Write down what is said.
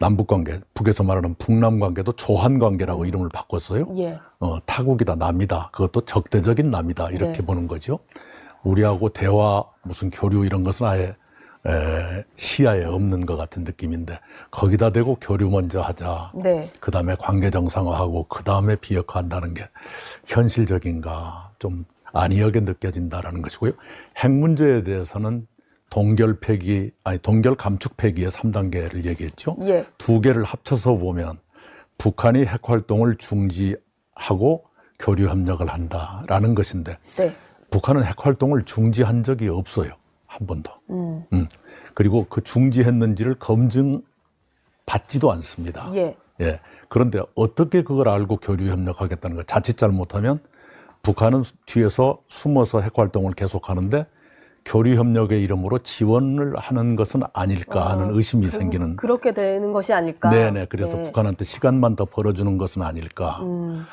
남북 관계, 북에서 말하는 북남 관계도 조한 관계라고 이름을 바꿨어요. 예. 어, 타국이다, 남이다. 그것도 적대적인 남이다. 이렇게 네. 보는 거죠. 우리하고 대화, 무슨 교류 이런 것은 아예 에, 시야에 없는 것 같은 느낌인데 거기다 대고 교류 먼저 하자. 네. 그 다음에 관계 정상화하고 그 다음에 비핵화한다는 게 현실적인가 좀 아니하게 느껴진다라는 것이고요. 핵 문제에 대해서는 동결 폐기 아니 동결 감축 폐기의 3단계를 얘기했죠. 예. 두 개를 합쳐서 보면 북한이 핵 활동을 중지하고 교류 협력을 한다라는 것인데 네. 북한은 핵 활동을 중지한 적이 없어요. 한 번도. 음. 음. 그리고 그 중지했는지를 검증 받지도 않습니다. 예. 예. 그런데 어떻게 그걸 알고 교류 협력하겠다는 거 자칫 잘못하면 북한은 뒤에서 숨어서 핵 활동을 계속하는데 교류 협력의 이름으로 지원을 하는 것은 아닐까 하는 의심이 생기는. 그렇게 되는 것이 아닐까. 네네. 그래서 네. 북한한테 시간만 더 벌어주는 것은 아닐까. 음.